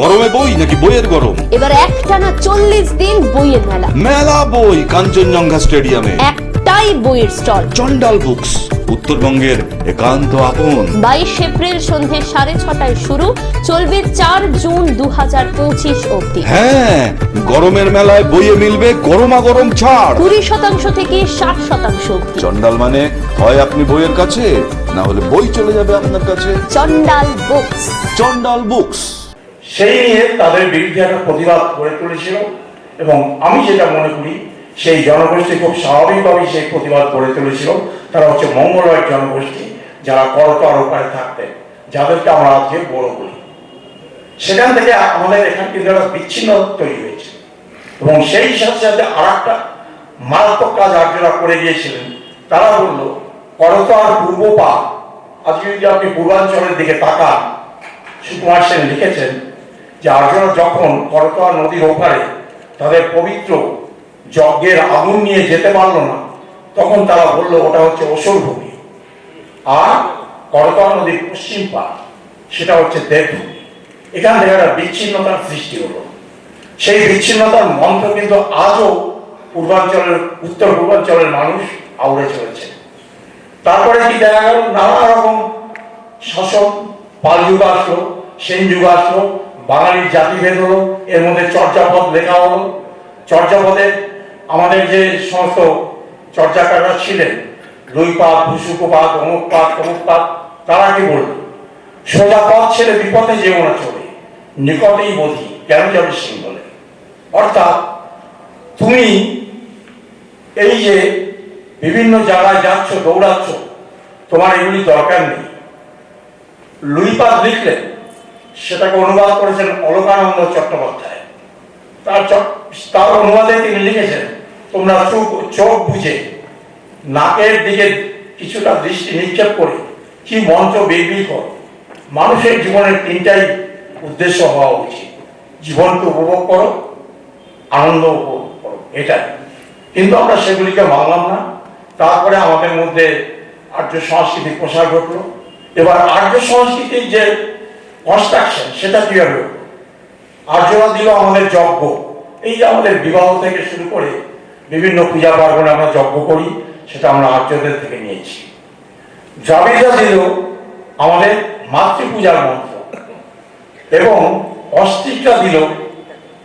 গরমে বই নাকি বইয়ের গরম? এবার একটানা চল্লিশ দিন বইয়ের মেলা। মেলা বই কাঞ্চনজঙ্ঘা স্টেডিয়ামে। একটাই বইয়ের স্টল। চন্ডাল বুকস উত্তরবঙ্গের একান্ত আপন। বাইশ এপ্রিল সন্ধে সাড়ে ছটায় শুরু চলবে চার জুন দু হাজার পঁচিশ অব্দি হ্যাঁ গরমের মেলায় বইয়ে মিলবে গরমা গরম ছাড়। কুড়ি শতাংশ থেকে ষাট শতাংশ অব্দি চন্ডাল মানে হয় আপনি বইয়ের কাছে না হলে বই চলে যাবে আপনার কাছে? চন্ডাল বুকস। চন্ডাল বুকস। সেই নিয়ে তাদের বিরুদ্ধে একটা প্রতিবাদ গড়ে তুলেছিল এবং আমি যেটা মনে করি, সেই জনগোষ্ঠী খুব স্বাভাবিকভাবেই সেই প্রতিবাদ গড়ে তুলেছিল। তারা হচ্ছে মঙ্গলবার জনগোষ্ঠী যারা করতর উপায় থাকতেন, যাদেরকে আমরা আজকে বড় করি সেখান থেকে আমাদের এখানে কিন্তু একটা বিচ্ছিন্ন তৈরি হয়েছে এবং সেই সাথে সাথে আর একটা মারাত্মক কাজ আর্যরা করে গিয়েছিলেন, তারা বলল করতোয়ার পূর্ব পা আজকে যদি আপনি পূর্বাঞ্চলের দিকে তাকান, সুকুমার সেন লিখেছেন যে আর্যরা যখন করতোয়া নদীর ওপারে তাদের পবিত্র যজ্ঞের আগুন নিয়ে যেতে পারল না, তখন তারা বলল, ওটা হচ্ছে অসুর ভূমি। আর করতোয়া নদীর পশ্চিম পার সেটা হচ্ছে দেবভূমি এখান থেকে একটা বিচ্ছিন্নতার সৃষ্টি হলো। সেই বিচ্ছিন্নতার মন্ত্র কিন্তু আজও পূর্বাঞ্চলের, উত্তর পূর্বাঞ্চলের মানুষ আউড়ে চলেছে। তারপরে কি দেখা গেল? নানা রকম শাসন পাল যুগ আসলো, সেন যুগ আসলো বাঙালির জাতিভেদ হলো, এর মধ্যে চর্যাপদ লেখা হলো। চর্যাপদে আমাদের যে সমস্ত চর্যাকাররা ছিলেন লুইপাত ভুসুকপাত, অমুকপাত, তমুকপাত, তারা কি বলল সোজা পথ ছেড়ে বিপথে যেও না চলে, নিকটেই বোধি, কেন যাবে সিংহলে? অর্থাৎ তুমি এই যে বিভিন্ন জায়গায় যাচ্ছ, দৌড়াচ্ছ, তোমার এগুলি দরকার নেই। লুইপাত লিখলেন সেটাকে অনুবাদ করেছেন অলকানন্দ চট্টোপাধ্যায়। তার তার অনুবাদে তিনি লিখেছেন, তোমরা চোখ চোখ বুঝে নাকের দিকে কিছুটা দৃষ্টি নিক্ষেপ করে কি মঞ্চ বিড়বিড় কর। মানুষের জীবনের তিনটাই উদ্দেশ্য হওয়া উচিত। জীবনকে উপভোগ করো, আনন্দ উপভোগ করো, এটাই। কিন্তু আমরা সেগুলিকে মানলাম না। তারপরে আমাদের মধ্যে আর্য সংস্কৃতির প্রসার ঘটলো। এবার আর্য সংস্কৃতির যে কনস্ট্রাকশন সেটা কীভাবে? আর্যরা দিল আমাদের যজ্ঞ। এই যে আমাদের বিবাহ থেকে শুরু করে বিভিন্ন পূজা পার্বণে আমরা যজ্ঞ করি, সেটা আমরা আর্যদের থেকে নিয়েছি। দ্রাবিড়রা দিল আমাদের মাতৃপূজার মন্ত্র। এবং অস্ট্রিকরা দিল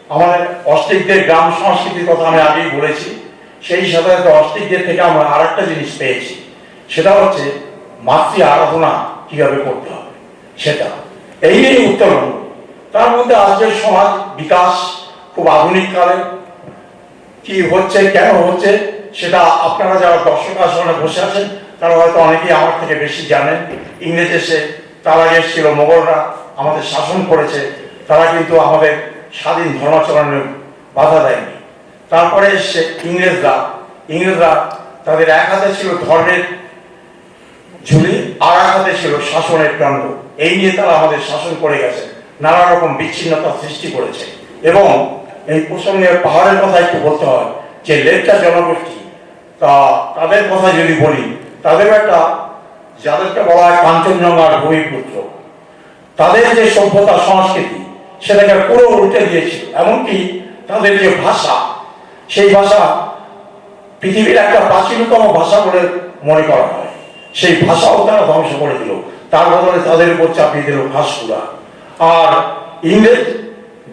আমাদের অস্ট্রিকদের গ্রাম সংস্কৃতির কথা আমি আগেই বলেছি, সেই সাথে অস্ট্রিকদের থেকে আমরা আর একটা জিনিস পেয়েছি। সেটা হচ্ছে মাতৃ আরাধনা কীভাবে করতে হবে, সেটা। এই উত্তরণ। তার মধ্যে আজকের সমাজ বিকাশ খুব আধুনিক কালে। কি হচ্ছে, কেন হচ্ছে, সেটা আপনারা যারা দর্শক আসনে বসে আছেন, তারা হয়তো অনেকেই আমার থেকে বেশি জানেন। ইংরেজ এসে, তার আগে ছিল মোগলরা, আমাদের শাসন করেছে, তারা কিন্তু আমাদের স্বাধীন ধর্মাচরণে বাধা দেয়নি। তারপরে এসছে ইংরেজরা। ইংরেজরা তাদের এক হাতে ছিল ধর্মের ঝুলি, আর এক হাতে ছিল শাসনের দণ্ড। এই নিয়ে তারা আমাদের শাসন করে গেছে, নানা রকম বিচ্ছিন্নতা সৃষ্টি করেছে। এবং এই প্রসঙ্গে পাহাড়ের কথা একটু বলতে হয়, যে লেপচা জনগোষ্ঠী, তা তাদের কথা যদি বলি তাদের একটা, যাদেরকে বলা হয় কাঞ্চনজঙ্ঘার ভূমিপুত্র, তাদের যে সভ্যতা সংস্কৃতি, সেটাকে পুরো উল্টে দিয়েছিল। এমনকি তাদের যে ভাষা, সেই ভাষা পৃথিবীর একটা প্রাচীনতম ভাষা বলে মনে করা হয়। সেই ভাষাও তারা ধ্বংস করে দিল। তার বদলে তাদের উপর চাপিয়ে দিল ঘাসগুলা আর ইংরেজ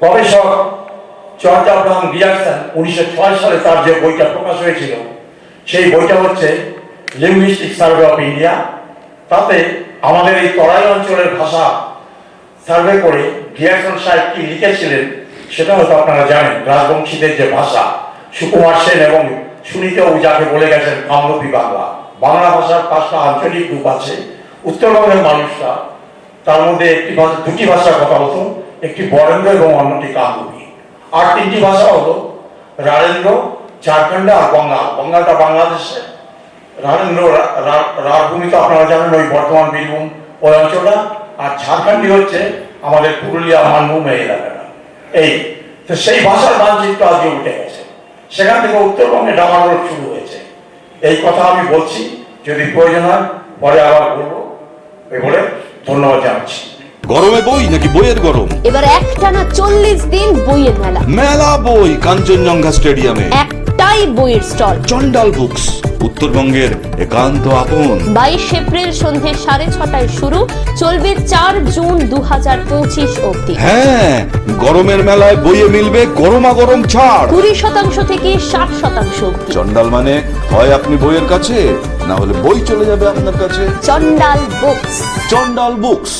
গবেষক জর্জ আব্রাহাম রিয়াকশন উনিশশো ছয় সালে তার যে বইটা প্রকাশ হয়েছিল, সেই বইটা হচ্ছে লিঙ্গুইস্টিক সার্ভে অফ ইন্ডিয়া তাতে আমাদের এই তরাই অঞ্চলের ভাষা সার্ভে করে গিয়াসন সাহেব কি লিখেছিলেন, সেটা হয়তো আপনারা জানেন। রাজবংশীদের যে ভাষা, সুকুমার সেন এবং সুনীতাও যাকে বলে গেছেন কামরূপী বাংলা বাংলা ভাষার পাঁচটা আঞ্চলিক রূপ আছে। উত্তরবঙ্গের মানুষরা তার মধ্যে একটি ভাষা দুটি ভাষার কথা হতো একটি বরেন্দ্র এবং অন্যটি কামরূপী আর তিনটি ভাষা হলো রাজেন্দ্র ঝাড়খণ্ড আর বঙ্গাল বঙ্গালটা বাংলাদেশে। রাজেন্দ্র রা- রা- রাজভূমি তো আপনারা জানেন ওই বর্তমান বীরভূম ওই অঞ্চলটা। আর ঝাড়খণ্ডই হচ্ছে আমাদের পুরুলিয়া মানভূম এই এলাকাটা। এই, তো সেই ভাষার মানচিত্র আজকে উঠে গেছে। সেখান থেকে উত্তরবঙ্গে ডামাডোল শুরু হয়েছে। এই কথা আমি বলছি যদি প্রয়োজন হয় পরে আবার বলব। এই বলে ধন্যবাদ জানাচ্ছি। গরমে বই নাকি বইয়ের গরম? এবার একটানা চল্লিশ দিন বইয়ের মেলা। মেলা বই কাঞ্চনজঙ্ঘা স্টেডিয়ামে। একটাই বইয়ের স্টল। চন্ডাল বুকস উত্তরবঙ্গের একান্ত আপন। বাইশ এপ্রিল সন্ধে সাড়ে ছটায় শুরু চলবে চার জুন দু হাজার পঁচিশ অব্দি হ্যাঁ গরমের মেলায় বইয়ে মিলবে গরমা গরম ছাড়। কুড়ি শতাংশ থেকে ষাট শতাংশ অব্দি চন্ডাল মানে হয় আপনি বইয়ের কাছে না হলে বই চলে যাবে আপনার কাছে। চন্ডাল বুকস। চন্ডাল বুকস।